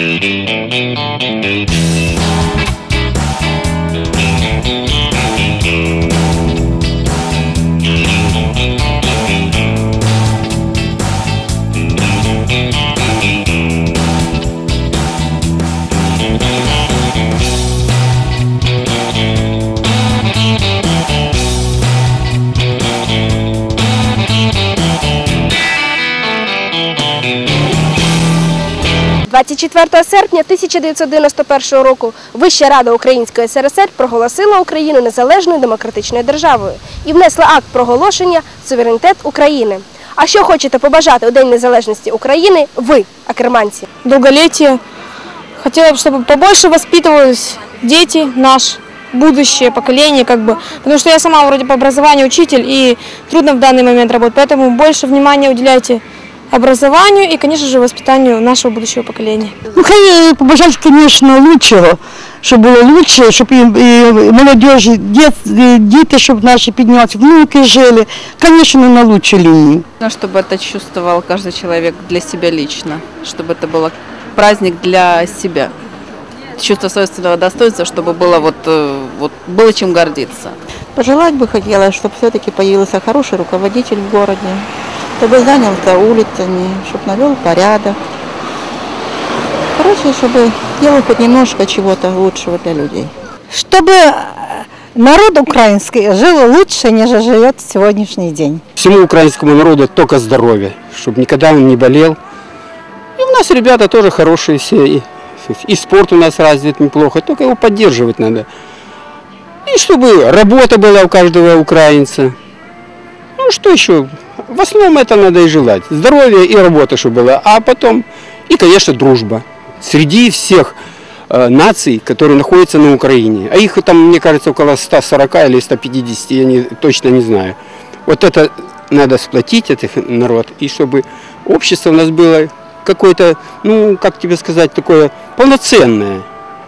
Thank – 24 серпня 1991 року Вища Рада Української СРСР проголосила Україну незалежною демократичною державою і внесла акт проголошення «Суверенітет України». А що хочете побажати у День Незалежності України ви, акерманці? долголетия. Хотела бы, чтобы побольше воспитывались дети, наш будущее поколение, как бы, потому что я сама вроде по образованию учитель и трудно в данный момент работать, поэтому больше внимания уделяйте образованию и, конечно же, воспитанию нашего будущего поколения. Ну, хай побажати, звісно, лучшого, щоб було лучше, щоб і, і молодежі, діт, і діти, щоб наші піднялися, внуки жили, звісно, на лучшій лінії. Нужно, чтобы это чувствовал каждый человек для себя лично, чтобы это было праздник для себя. Чувство собственного достоинства, чтобы было вот, э, вот было чем гордиться. Пожелать бы хотелось, чтобы все-таки появился хороший руководитель в городе, чтобы занялся улицами, чтобы навел порядок. Короче, чтобы делал хоть немножко чего-то лучшего для людей. чтобы народ украинский жил лучше, нежели живет в сегодняшний день. всему украинскому народу только здоровья, чтобы никогда он не болел. И у нас ребята тоже хорошие все, и, и спорт у нас развит неплохо, только его поддерживать надо. И чтобы работа была у каждого украинца. Ну что еще? В основном это надо и желать. Здоровье и работа, чтобы была. А потом, и, конечно, дружба. Среди всех э, наций, которые находятся на Украине. А их там, мне кажется, около 140 или 150, я не, точно не знаю. Вот это надо сплотить, этих народ, и чтобы общество у нас было какое-то, ну, как тебе сказать, такое полноценное.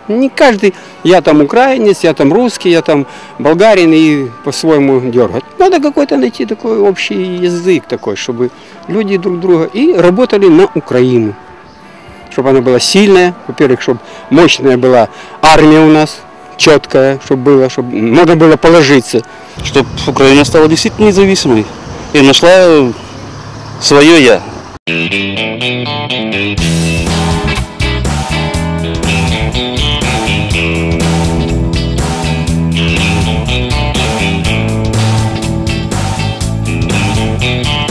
Не каждый, я там украинец, я там русский, я там болгарин и по-своему дергать. Надо какой-то найти такой общий язык такой, чтобы люди друг друга и работали на Украину. Чтобы она была сильная, во-первых, чтобы мощная была армия у нас, четкая, чтобы было, чтобы можно было положиться. чтобы Украина стала действительно независимой и нашла свое я. Thank you.